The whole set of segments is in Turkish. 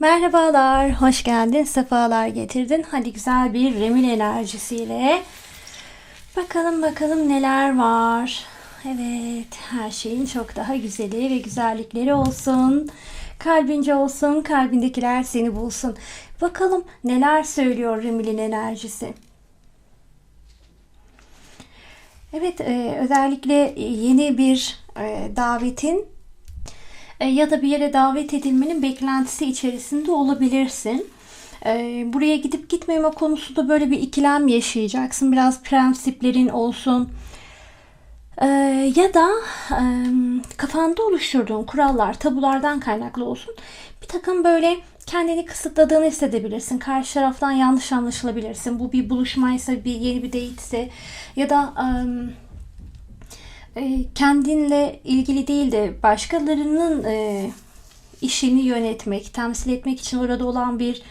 Merhabalar, hoş geldin, sefalar getirdin. Hadi güzel bir remil enerjisiyle bakalım bakalım neler var. Evet, her şeyin çok daha güzeli ve güzellikleri olsun. Kalbince olsun, kalbindekiler seni bulsun. Bakalım neler söylüyor remilin enerjisi. Evet, e, özellikle yeni bir e, davetin ya da bir yere davet edilmenin beklentisi içerisinde olabilirsin. E, buraya gidip gitmeme konusunda böyle bir ikilem yaşayacaksın. Biraz prensiplerin olsun. E, ya da kafanda oluşturduğun kurallar, tabulardan kaynaklı olsun. Bir takım böyle kendini kısıtladığını hissedebilirsin. Karşı taraftan yanlış anlaşılabilirsin. Bu bir buluşmaysa, bir yeni bir date ise ya da e, kendinle ilgili değil de başkalarının e, işini yönetmek, temsil etmek için orada olan bir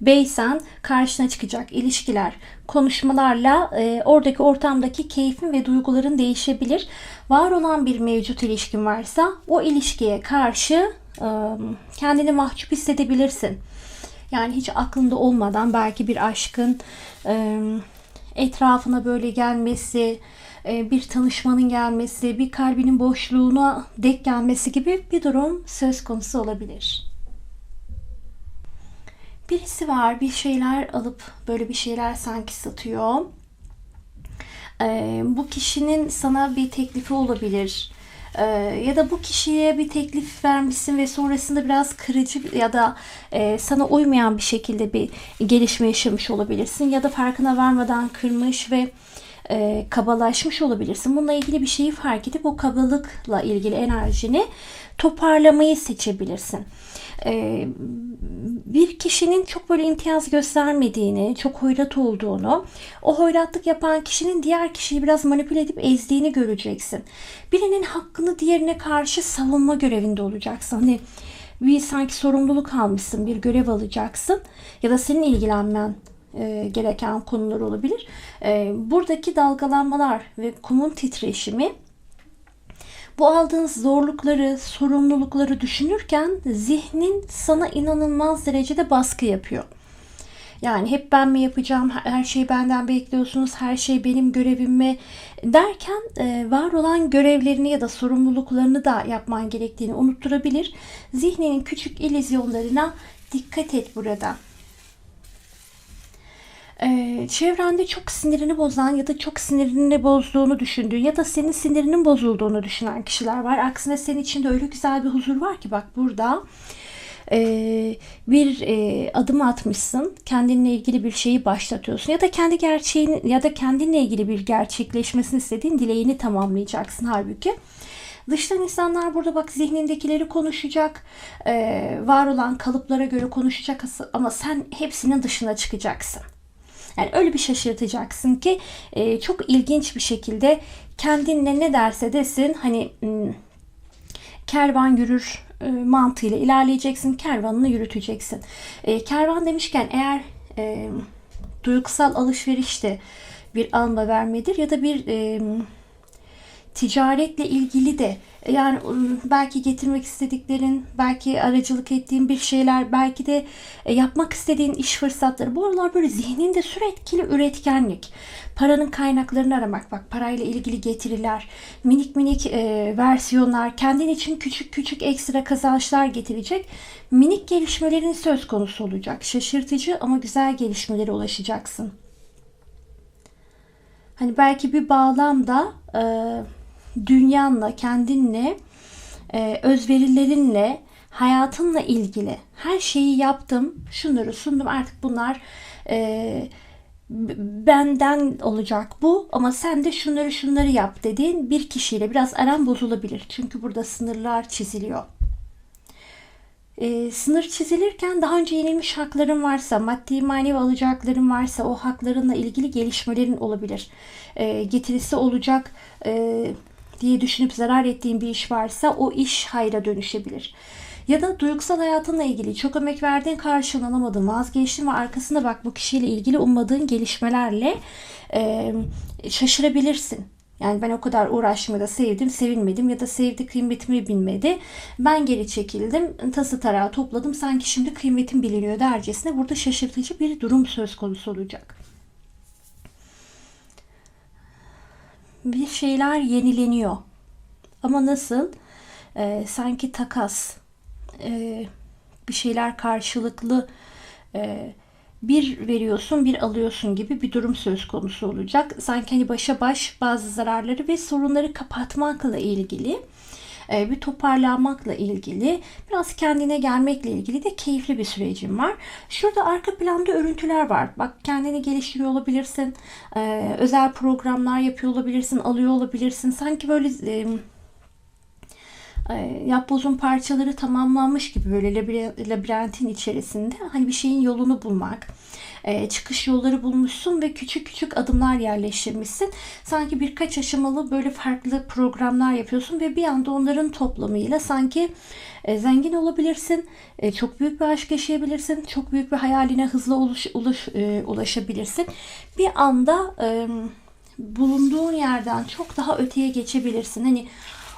beysen karşına çıkacak ilişkiler, konuşmalarla e, oradaki ortamdaki keyfin ve duyguların değişebilir. Var olan bir mevcut ilişkin varsa o ilişkiye karşı e, kendini mahcup hissedebilirsin. Yani hiç aklında olmadan belki bir aşkın e, etrafına böyle gelmesi, e, bir tanışmanın gelmesi, bir kalbinin boşluğuna dek gelmesi gibi bir durum söz konusu olabilir. Birisi var bir şeyler alıp böyle bir şeyler sanki satıyor. E, bu kişinin sana bir teklifi olabilir. E, ya da bu kişiye bir teklif vermişsin ve sonrasında biraz kırıcı ya da sana uymayan bir şekilde bir gelişme yaşamış olabilirsin. Ya da farkına varmadan kırmış ve e, kabalaşmış olabilirsin. Bununla ilgili bir şeyi fark edip o kabalıkla ilgili enerjini toparlamayı seçebilirsin. E, bir kişinin çok böyle imtiyaz göstermediğini, çok hoyrat olduğunu, o hoyratlık yapan kişinin diğer kişiyi biraz manipüle edip ezdiğini göreceksin. Birinin hakkını diğerine karşı savunma görevinde olacaksın. Hani bir sanki sorumluluk almışsın, bir görev alacaksın ya da senin ilgilenmen e, gereken konular olabilir. E, buradaki dalgalanmalar ve kumun titreşimi bu aldığınız zorlukları, sorumlulukları düşünürken zihnin sana inanılmaz derecede baskı yapıyor. Yani hep ben mi yapacağım, her şeyi benden bekliyorsunuz, her şey benim görevim mi derken e, var olan görevlerini ya da sorumluluklarını da yapman gerektiğini unutturabilir. Zihninin küçük ilizyonlarına dikkat et burada e, çevrende çok sinirini bozan ya da çok sinirini bozduğunu düşündüğün ya da senin sinirinin bozulduğunu düşünen kişiler var. Aksine senin içinde öyle güzel bir huzur var ki bak burada e, bir e, adım atmışsın. Kendinle ilgili bir şeyi başlatıyorsun ya da kendi gerçeğin ya da kendinle ilgili bir gerçekleşmesini istediğin dileğini tamamlayacaksın halbuki. Dıştan insanlar burada bak zihnindekileri konuşacak, e, var olan kalıplara göre konuşacak ama sen hepsinin dışına çıkacaksın. Yani öyle bir şaşırtacaksın ki e, çok ilginç bir şekilde kendinle ne derse desin hani kervan yürür e, mantığıyla ilerleyeceksin. Kervanını yürüteceksin. E, kervan demişken eğer e, duygusal alışverişte bir alma vermedir ya da bir e, ticaretle ilgili de yani ıı, belki getirmek istediklerin, belki aracılık ettiğin bir şeyler, belki de e, yapmak istediğin iş fırsatları. Bu aralar böyle zihninde sürekli üretkenlik. Paranın kaynaklarını aramak. Bak parayla ilgili getiriler, minik minik e, versiyonlar, kendin için küçük küçük ekstra kazançlar getirecek minik gelişmelerin söz konusu olacak. Şaşırtıcı ama güzel gelişmelere ulaşacaksın. Hani belki bir bağlamda e, dünyanla, kendinle, e, özverilerinle, hayatınla ilgili her şeyi yaptım, şunları sundum artık bunlar e, benden olacak bu ama sen de şunları şunları yap dediğin bir kişiyle biraz aran bozulabilir. Çünkü burada sınırlar çiziliyor. E, sınır çizilirken daha önce yenilmiş hakların varsa, maddi manevi alacakların varsa o haklarınla ilgili gelişmelerin olabilir. E, getirisi olacak e, diye düşünüp zarar ettiğin bir iş varsa o iş hayra dönüşebilir. Ya da duygusal hayatınla ilgili çok emek verdiğin karşılanamadın, vazgeçtin ve arkasında bak bu kişiyle ilgili ummadığın gelişmelerle e, şaşırabilirsin. Yani ben o kadar uğraşmada sevdim, sevilmedim ya da sevdi kıymetimi bilmedi. Ben geri çekildim, tası tarağı topladım. Sanki şimdi kıymetim biliniyor dercesine burada şaşırtıcı bir durum söz konusu olacak. Bir şeyler yenileniyor. Ama nasıl? Ee, sanki takas, e, bir şeyler karşılıklı e, bir veriyorsun bir alıyorsun gibi bir durum söz konusu olacak. Sanki hani başa baş bazı zararları ve sorunları kapatmakla ilgili e, bir toparlanmakla ilgili biraz kendine gelmekle ilgili de keyifli bir sürecim var. Şurada arka planda örüntüler var. Bak kendini geliştiriyor olabilirsin. E, özel programlar yapıyor olabilirsin. Alıyor olabilirsin. Sanki böyle e, yapbozun parçaları tamamlanmış gibi böyle labirentin içerisinde hani bir şeyin yolunu bulmak, e, çıkış yolları bulmuşsun ve küçük küçük adımlar yerleştirmişsin. Sanki birkaç aşamalı böyle farklı programlar yapıyorsun ve bir anda onların toplamıyla sanki e, zengin olabilirsin, çok büyük bir aşk yaşayabilirsin, çok büyük bir hayaline hızlı ulaş, ulaş, ulaşabilirsin. Bir anda bulunduğun yerden çok daha öteye geçebilirsin. Hani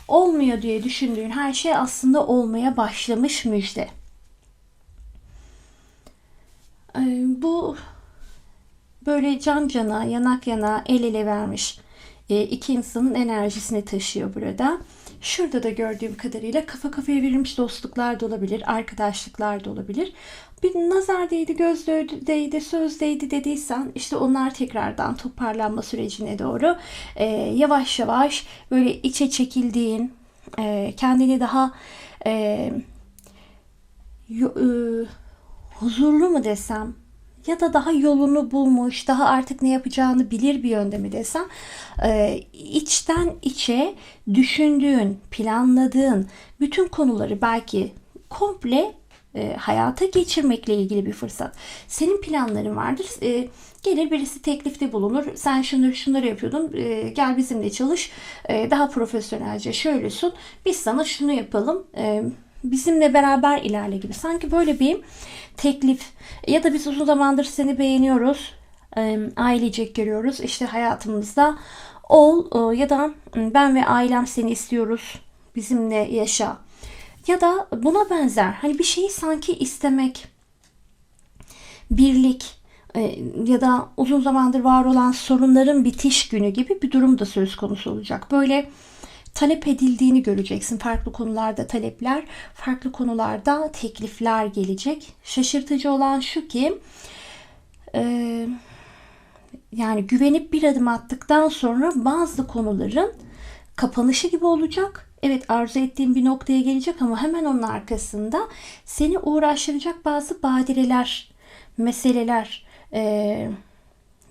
olmuyor diye düşündüğün her şey aslında olmaya başlamış müjde. Ee, bu böyle can cana, yanak yana, el ele vermiş e, iki insanın enerjisini taşıyor burada. Şurada da gördüğüm kadarıyla kafa kafaya verilmiş dostluklar da olabilir, arkadaşlıklar da olabilir. Bir nazar değdi, göz değdi, söz değdi dediysen işte onlar tekrardan toparlanma sürecine doğru e, yavaş yavaş böyle içe çekildiğin, e, kendini daha e, yo, e, huzurlu mu desem ya da daha yolunu bulmuş, daha artık ne yapacağını bilir bir yönde mi desem, e, içten içe düşündüğün, planladığın bütün konuları belki komple e, hayata geçirmekle ilgili bir fırsat. Senin planların vardır. E, gelir birisi teklifte bulunur. Sen şunları şunları yapıyordun. E, gel bizimle çalış. E, daha profesyonelce şöylesin. Biz sana şunu yapalım. E, bizimle beraber ilerle gibi. Sanki böyle bir teklif ya da biz uzun zamandır seni beğeniyoruz. Ailecek görüyoruz. İşte hayatımızda ol e, ya da ben ve ailem seni istiyoruz. Bizimle yaşa ya da buna benzer hani bir şeyi sanki istemek, birlik e, ya da uzun zamandır var olan sorunların bitiş günü gibi bir durum da söz konusu olacak. Böyle talep edildiğini göreceksin. Farklı konularda talepler, farklı konularda teklifler gelecek. Şaşırtıcı olan şu ki e, yani güvenip bir adım attıktan sonra bazı konuların kapanışı gibi olacak Evet arzu ettiğin bir noktaya gelecek ama hemen onun arkasında seni uğraştıracak bazı badireler, meseleler e,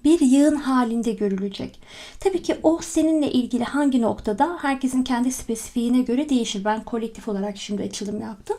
bir yığın halinde görülecek. Tabii ki o seninle ilgili hangi noktada herkesin kendi spesifiğine göre değişir. Ben kolektif olarak şimdi açılım yaptım.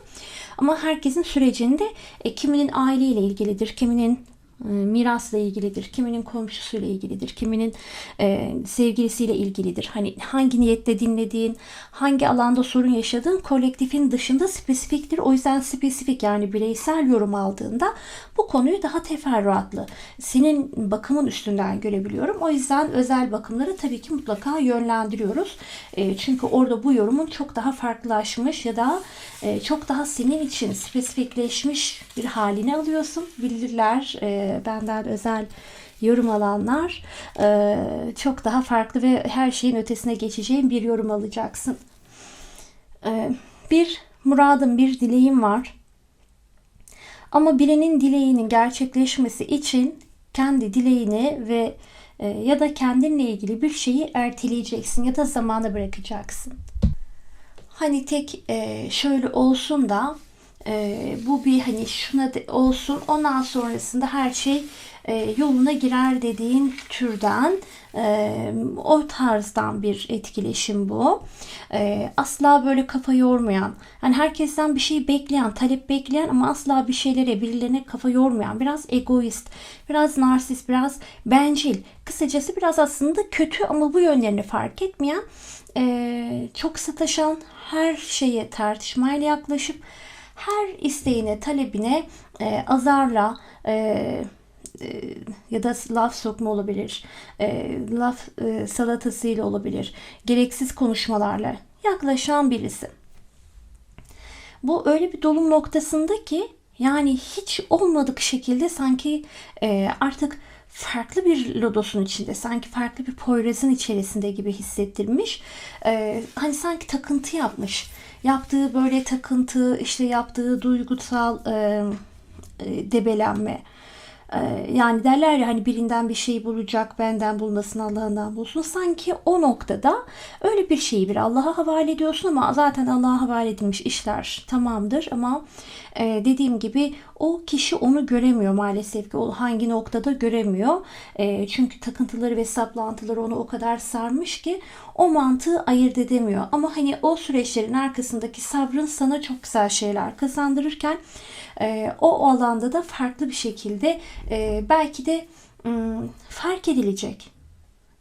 Ama herkesin sürecinde e, kiminin aileyle ilgilidir, kiminin mirasla ilgilidir, kiminin komşusuyla ilgilidir, kiminin e, sevgilisiyle ilgilidir. Hani hangi niyette dinlediğin, hangi alanda sorun yaşadığın kolektifin dışında spesifiktir. O yüzden spesifik yani bireysel yorum aldığında bu konuyu daha teferruatlı senin bakımın üstünden görebiliyorum. O yüzden özel bakımları tabii ki mutlaka yönlendiriyoruz. E, çünkü orada bu yorumun çok daha farklılaşmış ya da e, çok daha senin için spesifikleşmiş bir halini alıyorsun. Bilirler e, benden özel yorum alanlar e, çok daha farklı ve her şeyin ötesine geçeceğin bir yorum alacaksın. E, bir muradım, bir dileğim var. Ama birinin dileğinin gerçekleşmesi için kendi dileğini ve e, ya da kendinle ilgili bir şeyi erteleyeceksin ya da zamana bırakacaksın. Hani tek e, şöyle olsun da e, bu bir hani şuna olsun ondan sonrasında her şey e, yoluna girer dediğin türden e, o tarzdan bir etkileşim bu. E, asla böyle kafa yormayan, yani herkesten bir şey bekleyen, talep bekleyen ama asla bir şeylere, birilerine kafa yormayan, biraz egoist, biraz narsist, biraz bencil. Kısacası biraz aslında kötü ama bu yönlerini fark etmeyen, e, çok sataşan, her şeye tartışmayla yaklaşıp her isteğine, talebine e, azarla, e, e, ya da laf sokma olabilir. E, laf e, salatasıyla olabilir. Gereksiz konuşmalarla yaklaşan birisi. Bu öyle bir dolum noktasında ki yani hiç olmadık şekilde sanki e, artık farklı bir lodosun içinde, sanki farklı bir poyrazın içerisinde gibi hissettirmiş. E, hani sanki takıntı yapmış. Yaptığı böyle takıntı, işte yaptığı duygusal e, debelenme. E, yani derler ya hani birinden bir şey bulacak, benden bulmasın, Allah'ından bulsun. Sanki o noktada öyle bir şeyi bir Allah'a havale ediyorsun ama zaten Allah'a havale edilmiş işler tamamdır ama e, dediğim gibi o kişi onu göremiyor maalesef ki o hangi noktada göremiyor. E, çünkü takıntıları ve saplantıları onu o kadar sarmış ki o mantığı ayırt edemiyor. Ama hani o süreçlerin arkasındaki sabrın sana çok güzel şeyler kazandırırken e, o alanda da farklı bir şekilde e, belki de m, fark edilecek.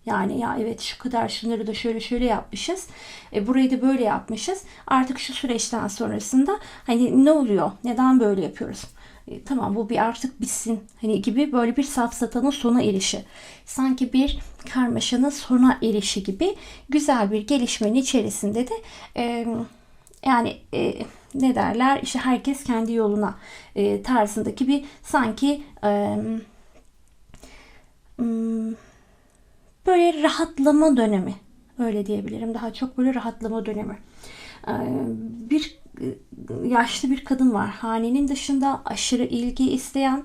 Yani ya evet şu kadar şunları da şöyle şöyle yapmışız. E, burayı da böyle yapmışız. Artık şu süreçten sonrasında hani ne oluyor? Neden böyle yapıyoruz? E, tamam bu bir artık bitsin. Hani gibi böyle bir safsatanın sona erişi. Sanki bir karmaşanın sona erişi gibi güzel bir gelişmenin içerisinde de e, yani e, ne derler? İşte herkes kendi yoluna e, tarzındaki bir sanki e, böyle rahatlama dönemi. Öyle diyebilirim. Daha çok böyle rahatlama dönemi. E, bir e, yaşlı bir kadın var. Hanenin dışında aşırı ilgi isteyen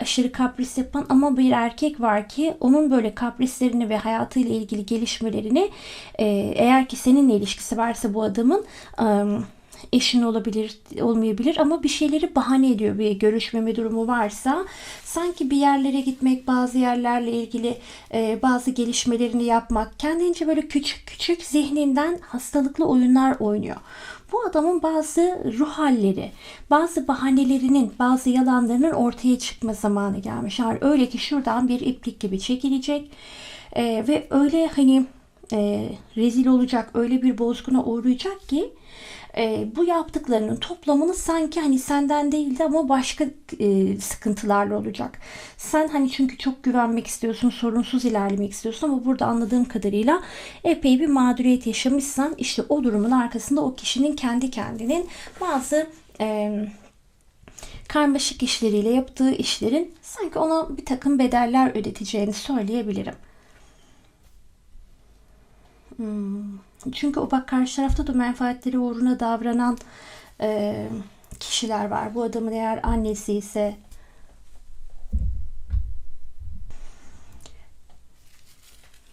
aşırı kapris yapan ama bir erkek var ki onun böyle kaprislerini ve hayatıyla ilgili gelişmelerini e, eğer ki seninle ilişkisi varsa bu adamın e, eşin olabilir, olmayabilir ama bir şeyleri bahane ediyor. Bir görüşmeme durumu varsa sanki bir yerlere gitmek, bazı yerlerle ilgili e, bazı gelişmelerini yapmak, kendince böyle küçük küçük zihninden hastalıklı oyunlar oynuyor. Bu adamın bazı ruh halleri, bazı bahanelerinin, bazı yalanlarının ortaya çıkma zamanı gelmiş. Yani öyle ki şuradan bir iplik gibi çekilecek e, ve öyle hani e, rezil olacak, öyle bir bozguna uğrayacak ki e, bu yaptıklarının toplamını sanki hani senden değildi ama başka e, sıkıntılarla olacak. Sen hani çünkü çok güvenmek istiyorsun, sorunsuz ilerlemek istiyorsun ama burada anladığım kadarıyla epey bir mağduriyet yaşamışsan işte o durumun arkasında o kişinin kendi kendinin bazı e, karmaşık işleriyle yaptığı işlerin sanki ona bir takım bedeller ödeteceğini söyleyebilirim. Çünkü o bak karşı tarafta da menfaatleri uğruna davranan e, kişiler var. Bu adamın eğer annesi ise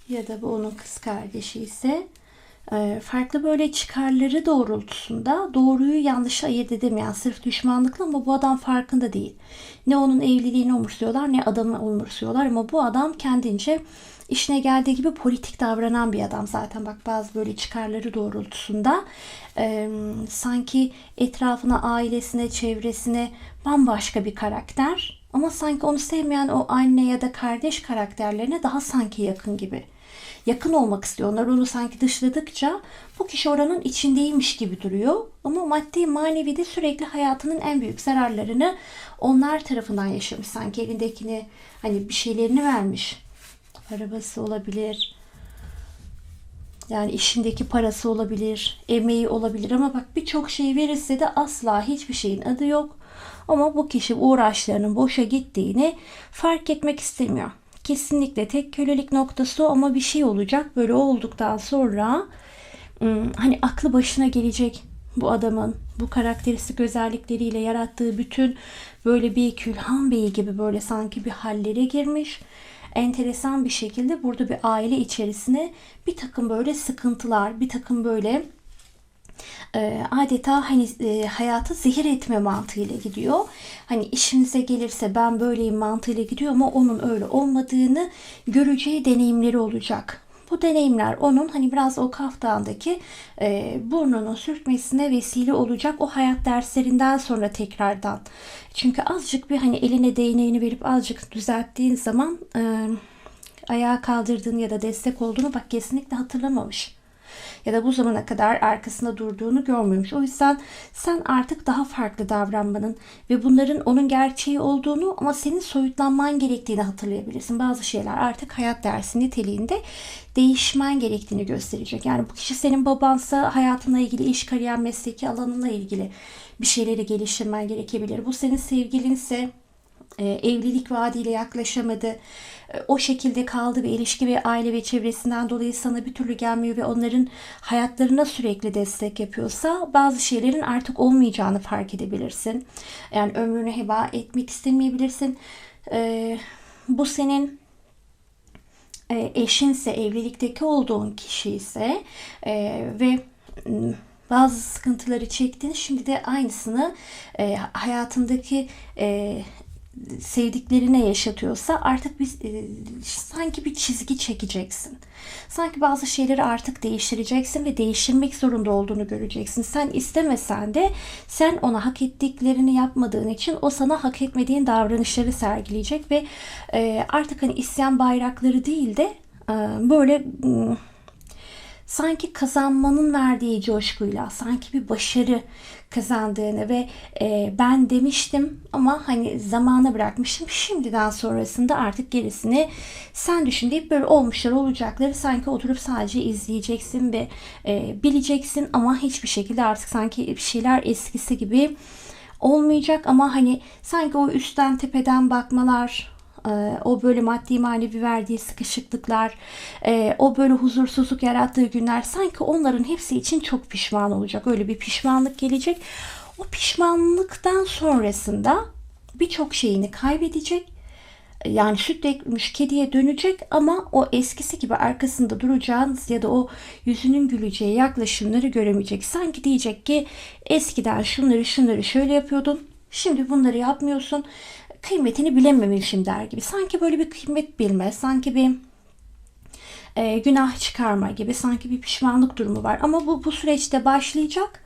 ya da bu onun kız kardeşi ise e, farklı böyle çıkarları doğrultusunda doğruyu yanlış ayırt edemeyen sırf düşmanlıkla ama bu adam farkında değil. Ne onun evliliğini umursuyorlar ne adamı umursuyorlar ama bu adam kendince işine geldiği gibi politik davranan bir adam zaten bak bazı böyle çıkarları doğrultusunda e, sanki etrafına ailesine çevresine bambaşka bir karakter ama sanki onu sevmeyen o anne ya da kardeş karakterlerine daha sanki yakın gibi yakın olmak istiyor. Onlar onu sanki dışladıkça bu kişi oranın içindeymiş gibi duruyor. Ama maddi manevi de sürekli hayatının en büyük zararlarını onlar tarafından yaşamış. Sanki elindekini hani bir şeylerini vermiş arabası olabilir. Yani işindeki parası olabilir, emeği olabilir ama bak birçok şey verirse de asla hiçbir şeyin adı yok. Ama bu kişi uğraşlarının boşa gittiğini fark etmek istemiyor. Kesinlikle tek kölelik noktası ama bir şey olacak. Böyle olduktan sonra hani aklı başına gelecek bu adamın bu karakteristik özellikleriyle yarattığı bütün böyle bir Külhan Bey gibi böyle sanki bir hallere girmiş enteresan bir şekilde burada bir aile içerisine bir takım böyle sıkıntılar, bir takım böyle e, adeta hani e, hayatı zehir etme mantığıyla gidiyor. Hani işinize gelirse ben böyleyim mantığıyla gidiyor ama onun öyle olmadığını göreceği deneyimleri olacak. Bu deneyimler onun hani biraz o kaftandaki e, burnunu sürtmesine vesile olacak o hayat derslerinden sonra tekrardan. Çünkü azıcık bir hani eline değneğini verip azıcık düzelttiğin zaman e, ayağa kaldırdığını ya da destek olduğunu bak kesinlikle hatırlamamış. Ya da bu zamana kadar arkasında durduğunu görmüyormuş. O yüzden sen artık daha farklı davranmanın ve bunların onun gerçeği olduğunu ama senin soyutlanman gerektiğini hatırlayabilirsin. Bazı şeyler artık hayat dersi niteliğinde değişmen gerektiğini gösterecek. Yani bu kişi senin babansa hayatınla ilgili, iş, kariyer, mesleki alanınla ilgili bir şeyleri geliştirmen gerekebilir. Bu senin sevgilinse e, evlilik vaadiyle yaklaşamadı. E, o şekilde kaldı ve ilişki ve aile ve çevresinden dolayı sana bir türlü gelmiyor ve onların hayatlarına sürekli destek yapıyorsa bazı şeylerin artık olmayacağını fark edebilirsin. Yani ömrünü heba etmek istemeyebilirsin. E, bu senin e, eşinse, evlilikteki olduğun kişi ise e, ve bazı sıkıntıları çektin. Şimdi de aynısını e, hayatındaki e, sevdiklerine yaşatıyorsa artık biz e, sanki bir çizgi çekeceksin. Sanki bazı şeyleri artık değiştireceksin ve değiştirmek zorunda olduğunu göreceksin. Sen istemesen de sen ona hak ettiklerini yapmadığın için o sana hak etmediğin davranışları sergileyecek ve e, artık hani isyan bayrakları değil de e, böyle sanki kazanmanın verdiği coşkuyla, sanki bir başarı kazandığını ve e, ben demiştim ama hani zamana bırakmışım. Şimdiden sonrasında artık gerisini sen düşün deyip böyle olmuşlar olacakları sanki oturup sadece izleyeceksin ve e, bileceksin ama hiçbir şekilde artık sanki bir şeyler eskisi gibi olmayacak ama hani sanki o üstten tepeden bakmalar o böyle maddi manevi verdiği sıkışıklıklar, e, o böyle huzursuzluk yarattığı günler sanki onların hepsi için çok pişman olacak. Öyle bir pişmanlık gelecek. O pişmanlıktan sonrasında birçok şeyini kaybedecek. Yani süt ekmiş kediye dönecek ama o eskisi gibi arkasında duracağınız ya da o yüzünün güleceği yaklaşımları göremeyecek. Sanki diyecek ki eskiden şunları şunları şöyle yapıyordun. Şimdi bunları yapmıyorsun kıymetini bilememişim der gibi. Sanki böyle bir kıymet bilme, sanki bir e, günah çıkarma gibi, sanki bir pişmanlık durumu var. Ama bu bu süreçte başlayacak.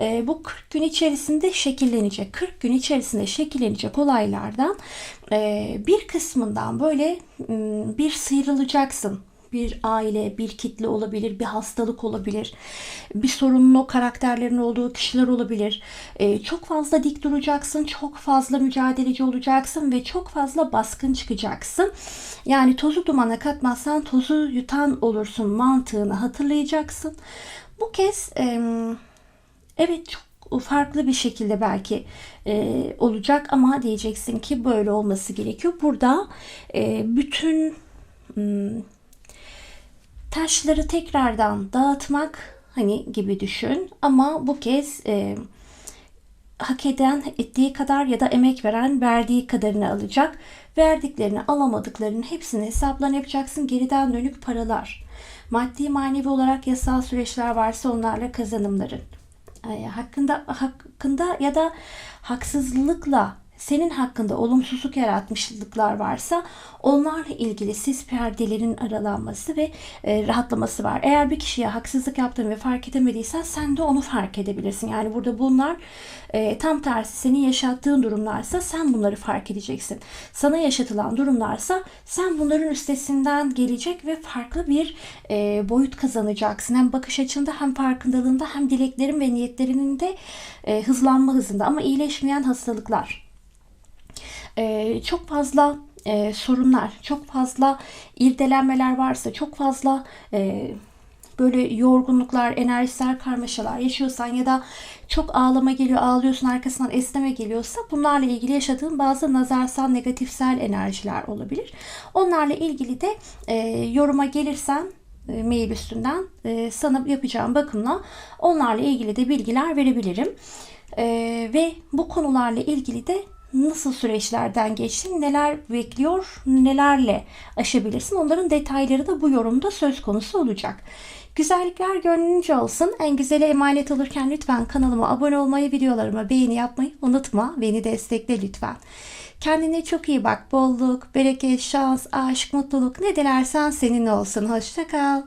E, bu 40 gün içerisinde şekillenecek. 40 gün içerisinde şekillenecek olaylardan e, bir kısmından böyle bir sıyrılacaksın bir aile, bir kitle olabilir, bir hastalık olabilir, bir sorunun o karakterlerin olduğu kişiler olabilir. Ee, çok fazla dik duracaksın, çok fazla mücadeleci olacaksın ve çok fazla baskın çıkacaksın. Yani tozu dumana katmazsan tozu yutan olursun mantığını hatırlayacaksın. Bu kez e, evet çok farklı bir şekilde belki e, olacak ama diyeceksin ki böyle olması gerekiyor. Burada e, bütün hmm, taşları tekrardan dağıtmak hani gibi düşün ama bu kez e, hak eden ettiği kadar ya da emek veren verdiği kadarını alacak. Verdiklerini alamadıklarının hepsini hesaplarını yapacaksın. Geriden dönük paralar. Maddi manevi olarak yasal süreçler varsa onlarla kazanımların. E, hakkında hakkında ya da haksızlıkla senin hakkında olumsuzluk yaratmışlıklar varsa onlarla ilgili sis perdelerin aralanması ve e, rahatlaması var. Eğer bir kişiye haksızlık yaptığını ve fark edemediysen sen de onu fark edebilirsin. Yani burada bunlar e, tam tersi senin yaşattığın durumlarsa sen bunları fark edeceksin. Sana yaşatılan durumlarsa sen bunların üstesinden gelecek ve farklı bir e, boyut kazanacaksın. Hem bakış açında hem farkındalığında hem dileklerin ve niyetlerinin de e, hızlanma hızında ama iyileşmeyen hastalıklar e, çok fazla e, sorunlar, çok fazla irdelenmeler varsa, çok fazla e, böyle yorgunluklar, enerjisel karmaşalar yaşıyorsan ya da çok ağlama geliyor, ağlıyorsun arkasından esneme geliyorsa bunlarla ilgili yaşadığın bazı nazarsal, negatifsel enerjiler olabilir. Onlarla ilgili de e, yoruma gelirsen e, mail üstünden e, sana yapacağım bakımla onlarla ilgili de bilgiler verebilirim. E, ve bu konularla ilgili de nasıl süreçlerden geçtin, neler bekliyor, nelerle aşabilirsin. Onların detayları da bu yorumda söz konusu olacak. Güzellikler gönlünce olsun. En güzeli emanet olurken lütfen kanalıma abone olmayı, videolarıma beğeni yapmayı unutma. Beni destekle lütfen. Kendine çok iyi bak. Bolluk, bereket, şans, aşk, mutluluk ne dilersen senin olsun. Hoşça kal.